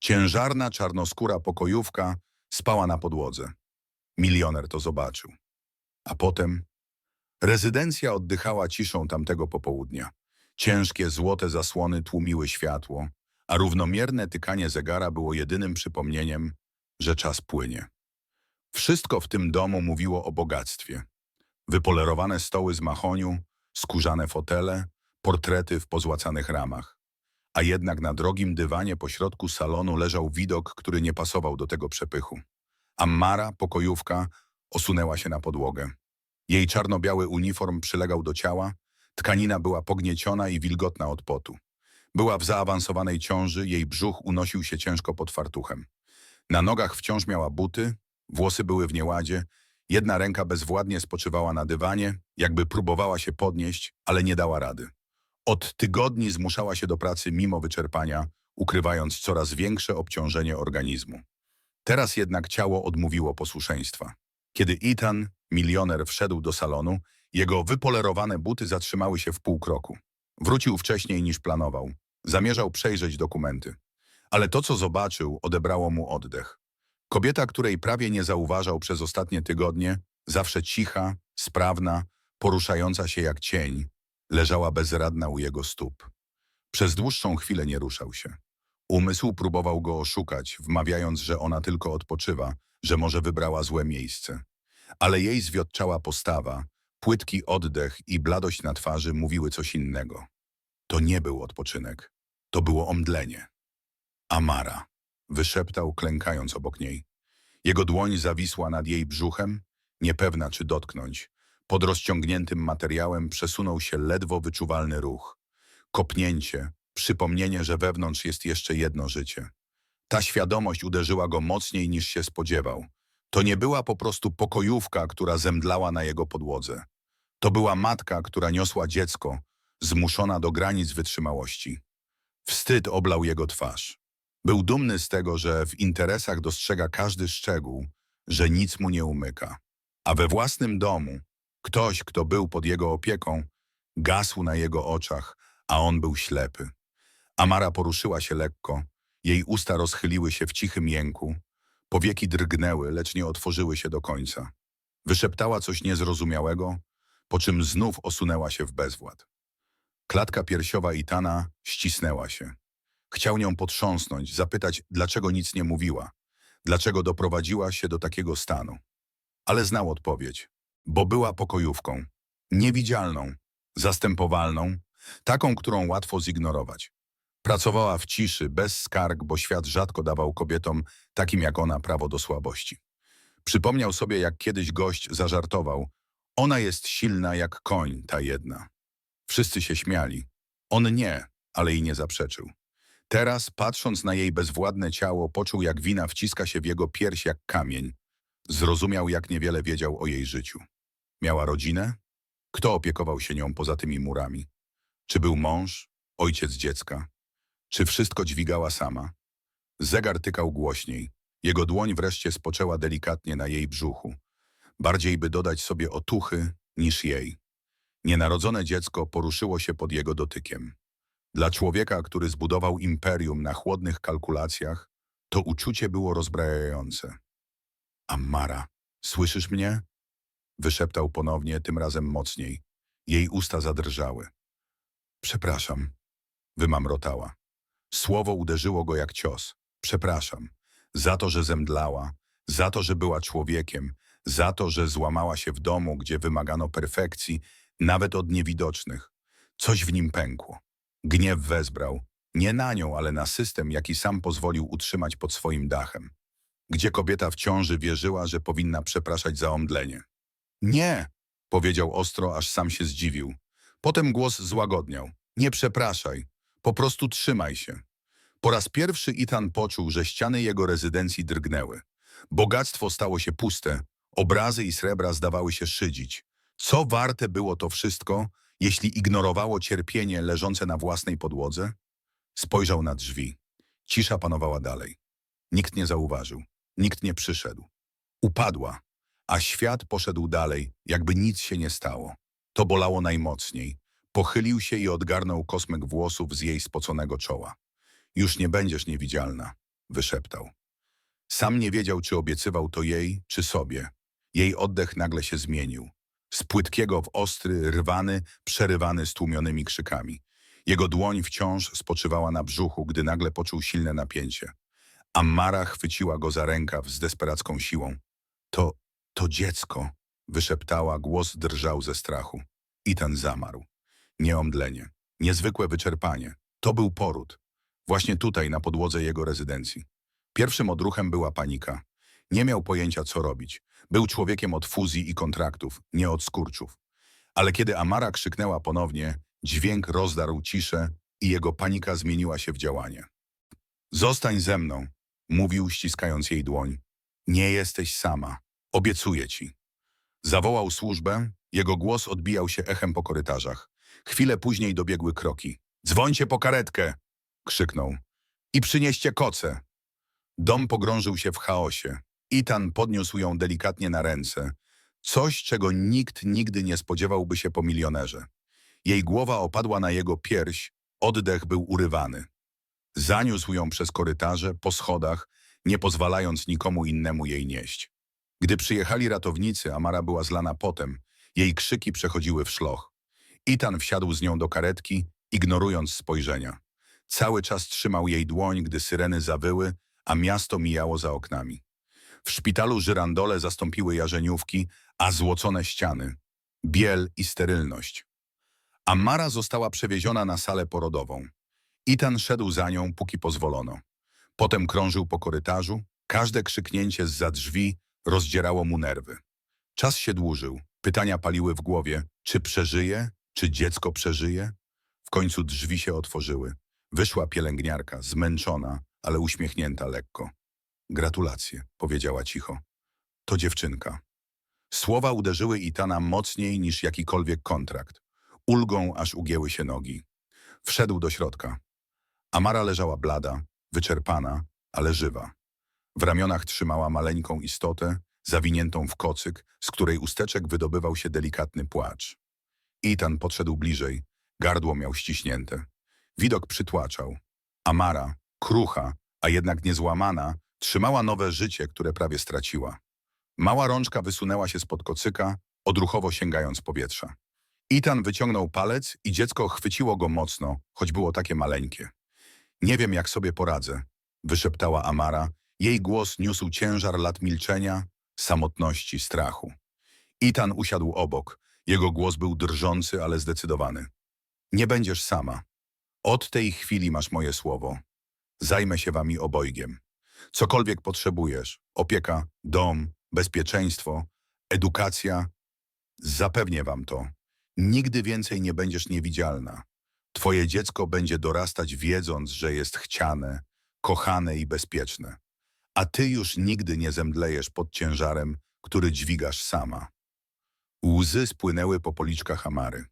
Ciężarna, czarnoskóra pokojówka spała na podłodze. Milioner to zobaczył. A potem rezydencja oddychała ciszą tamtego popołudnia. Ciężkie, złote zasłony tłumiły światło, a równomierne tykanie zegara było jedynym przypomnieniem, że czas płynie. Wszystko w tym domu mówiło o bogactwie. Wypolerowane stoły z mahoniu, skórzane fotele, portrety w pozłacanych ramach. A jednak na drogim dywanie pośrodku salonu leżał widok, który nie pasował do tego przepychu. Ammara, pokojówka, osunęła się na podłogę. Jej czarno-biały uniform przylegał do ciała, tkanina była pognieciona i wilgotna od potu. Była w zaawansowanej ciąży, jej brzuch unosił się ciężko pod fartuchem. Na nogach wciąż miała buty, włosy były w nieładzie, jedna ręka bezwładnie spoczywała na dywanie, jakby próbowała się podnieść, ale nie dała rady. Od tygodni zmuszała się do pracy mimo wyczerpania, ukrywając coraz większe obciążenie organizmu. Teraz jednak ciało odmówiło posłuszeństwa. Kiedy Ethan, milioner, wszedł do salonu, jego wypolerowane buty zatrzymały się w pół kroku. Wrócił wcześniej niż planował. Zamierzał przejrzeć dokumenty. Ale to, co zobaczył, odebrało mu oddech. Kobieta, której prawie nie zauważał przez ostatnie tygodnie, zawsze cicha, sprawna, poruszająca się jak cień, leżała bezradna u jego stóp. Przez dłuższą chwilę nie ruszał się. Umysł próbował go oszukać, wmawiając, że ona tylko odpoczywa, że może wybrała złe miejsce. Ale jej zwiotczała postawa, płytki oddech i bladość na twarzy mówiły coś innego. To nie był odpoczynek. To było omdlenie. Amara, wyszeptał, klękając obok niej. Jego dłoń zawisła nad jej brzuchem, niepewna czy dotknąć. Pod rozciągniętym materiałem przesunął się ledwo wyczuwalny ruch. Kopnięcie, przypomnienie, że wewnątrz jest jeszcze jedno życie. Ta świadomość uderzyła go mocniej niż się spodziewał. To nie była po prostu pokojówka, która zemdlała na jego podłodze. To była matka, która niosła dziecko, zmuszona do granic wytrzymałości. Wstyd oblał jego twarz. Był dumny z tego, że w interesach dostrzega każdy szczegół, że nic mu nie umyka. A we własnym domu ktoś, kto był pod jego opieką, gasł na jego oczach, a on był ślepy. Amara poruszyła się lekko, jej usta rozchyliły się w cichym jęku, powieki drgnęły, lecz nie otworzyły się do końca. Wyszeptała coś niezrozumiałego, po czym znów osunęła się w bezwład. Klatka piersiowa Itana ścisnęła się. Chciał nią potrząsnąć, zapytać, dlaczego nic nie mówiła, dlaczego doprowadziła się do takiego stanu. Ale znał odpowiedź, bo była pokojówką, niewidzialną, zastępowalną, taką, którą łatwo zignorować. Pracowała w ciszy, bez skarg, bo świat rzadko dawał kobietom takim jak ona prawo do słabości. Przypomniał sobie, jak kiedyś gość zażartował, ona jest silna jak koń, ta jedna. Wszyscy się śmiali. On nie, ale i nie zaprzeczył. Teraz, patrząc na jej bezwładne ciało, poczuł, jak wina wciska się w jego pierś jak kamień. Zrozumiał, jak niewiele wiedział o jej życiu. Miała rodzinę? Kto opiekował się nią poza tymi murami? Czy był mąż, ojciec dziecka? Czy wszystko dźwigała sama? Zegar tykał głośniej. Jego dłoń wreszcie spoczęła delikatnie na jej brzuchu. Bardziej by dodać sobie otuchy niż jej. Nienarodzone dziecko poruszyło się pod jego dotykiem. Dla człowieka, który zbudował imperium na chłodnych kalkulacjach, to uczucie było rozbrajające. Ammara, słyszysz mnie? Wyszeptał ponownie, tym razem mocniej. Jej usta zadrżały. Przepraszam, wymamrotała. Słowo uderzyło go jak cios. Przepraszam. Za to, że zemdlała, za to, że była człowiekiem, za to, że złamała się w domu, gdzie wymagano perfekcji, nawet od niewidocznych. Coś w nim pękło. Gniew wezbrał. Nie na nią, ale na system, jaki sam pozwolił utrzymać pod swoim dachem. Gdzie kobieta w ciąży wierzyła, że powinna przepraszać za omdlenie. Nie, powiedział ostro, aż sam się zdziwił. Potem głos złagodniał. Nie przepraszaj, po prostu trzymaj się. Po raz pierwszy Itan poczuł, że ściany jego rezydencji drgnęły. Bogactwo stało się puste, obrazy i srebra zdawały się szydzić. Co warte było to wszystko, jeśli ignorowało cierpienie leżące na własnej podłodze? Spojrzał na drzwi. Cisza panowała dalej. Nikt nie zauważył. Nikt nie przyszedł. Upadła, a świat poszedł dalej, jakby nic się nie stało. To bolało najmocniej. Pochylił się i odgarnął kosmyk włosów z jej spoconego czoła. Już nie będziesz niewidzialna. wyszeptał. Sam nie wiedział, czy obiecywał to jej, czy sobie. Jej oddech nagle się zmienił. Z płytkiego w ostry, rwany, przerywany stłumionymi krzykami. Jego dłoń wciąż spoczywała na brzuchu, gdy nagle poczuł silne napięcie. Ammara chwyciła go za rękaw z desperacką siłą. To, to dziecko, wyszeptała, głos drżał ze strachu. I ten zamarł. Nieomdlenie, niezwykłe wyczerpanie. To był poród. Właśnie tutaj, na podłodze jego rezydencji. Pierwszym odruchem była panika. Nie miał pojęcia, co robić. Był człowiekiem od fuzji i kontraktów, nie od skurczów. Ale kiedy Amara krzyknęła ponownie, dźwięk rozdarł ciszę i jego panika zmieniła się w działanie. Zostań ze mną, mówił, ściskając jej dłoń. Nie jesteś sama. Obiecuję ci. Zawołał służbę, jego głos odbijał się echem po korytarzach. Chwilę później dobiegły kroki. Dzwońcie po karetkę! krzyknął. I przynieście koce. Dom pogrążył się w chaosie. Itan podniósł ją delikatnie na ręce. Coś, czego nikt nigdy nie spodziewałby się po milionerze. Jej głowa opadła na jego pierś, oddech był urywany. Zaniósł ją przez korytarze, po schodach, nie pozwalając nikomu innemu jej nieść. Gdy przyjechali ratownicy, Amara była zlana potem. Jej krzyki przechodziły w szloch. Itan wsiadł z nią do karetki, ignorując spojrzenia. Cały czas trzymał jej dłoń, gdy syreny zawyły, a miasto mijało za oknami. W szpitalu żyrandole zastąpiły jarzeniówki, a złocone ściany. Biel i sterylność. Amara została przewieziona na salę porodową. Itan szedł za nią, póki pozwolono. Potem krążył po korytarzu. Każde krzyknięcie z drzwi rozdzierało mu nerwy. Czas się dłużył. Pytania paliły w głowie. Czy przeżyje? Czy dziecko przeżyje? W końcu drzwi się otworzyły. Wyszła pielęgniarka, zmęczona, ale uśmiechnięta lekko. Gratulacje, powiedziała cicho. To dziewczynka. Słowa uderzyły Itana mocniej niż jakikolwiek kontrakt. Ulgą aż ugięły się nogi. Wszedł do środka. Amara leżała blada, wyczerpana, ale żywa. W ramionach trzymała maleńką istotę, zawiniętą w kocyk, z której usteczek wydobywał się delikatny płacz. Itan podszedł bliżej, gardło miał ściśnięte. Widok przytłaczał. Amara, krucha, a jednak niezłamana, trzymała nowe życie, które prawie straciła. Mała rączka wysunęła się spod kocyka, odruchowo sięgając powietrza. Itan wyciągnął palec i dziecko chwyciło go mocno, choć było takie maleńkie. Nie wiem, jak sobie poradzę, wyszeptała Amara. Jej głos niósł ciężar lat milczenia, samotności, strachu. Itan usiadł obok. Jego głos był drżący, ale zdecydowany. Nie będziesz sama. Od tej chwili masz moje słowo. Zajmę się wami obojgiem. Cokolwiek potrzebujesz, opieka, dom, bezpieczeństwo, edukacja, zapewnię wam to. Nigdy więcej nie będziesz niewidzialna. Twoje dziecko będzie dorastać wiedząc, że jest chciane, kochane i bezpieczne. A ty już nigdy nie zemdlejesz pod ciężarem, który dźwigasz sama. Łzy spłynęły po policzkach Amary.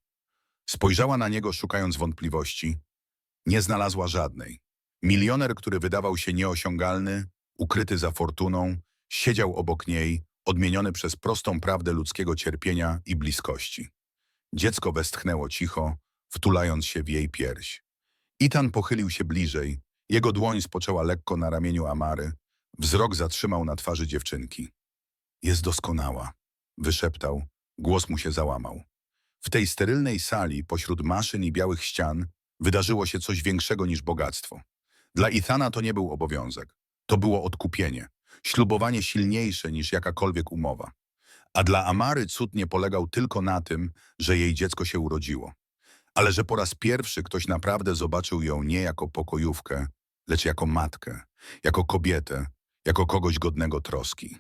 Spojrzała na niego, szukając wątpliwości. Nie znalazła żadnej. Milioner, który wydawał się nieosiągalny, ukryty za fortuną, siedział obok niej, odmieniony przez prostą prawdę ludzkiego cierpienia i bliskości. Dziecko westchnęło cicho, wtulając się w jej pierś. Itan pochylił się bliżej, jego dłoń spoczęła lekko na ramieniu Amary, wzrok zatrzymał na twarzy dziewczynki. Jest doskonała, wyszeptał, głos mu się załamał. W tej sterylnej sali, pośród maszyn i białych ścian, wydarzyło się coś większego niż bogactwo. Dla Ithana to nie był obowiązek. To było odkupienie, ślubowanie silniejsze niż jakakolwiek umowa. A dla Amary cud nie polegał tylko na tym, że jej dziecko się urodziło, ale że po raz pierwszy ktoś naprawdę zobaczył ją nie jako pokojówkę, lecz jako matkę, jako kobietę, jako kogoś godnego troski.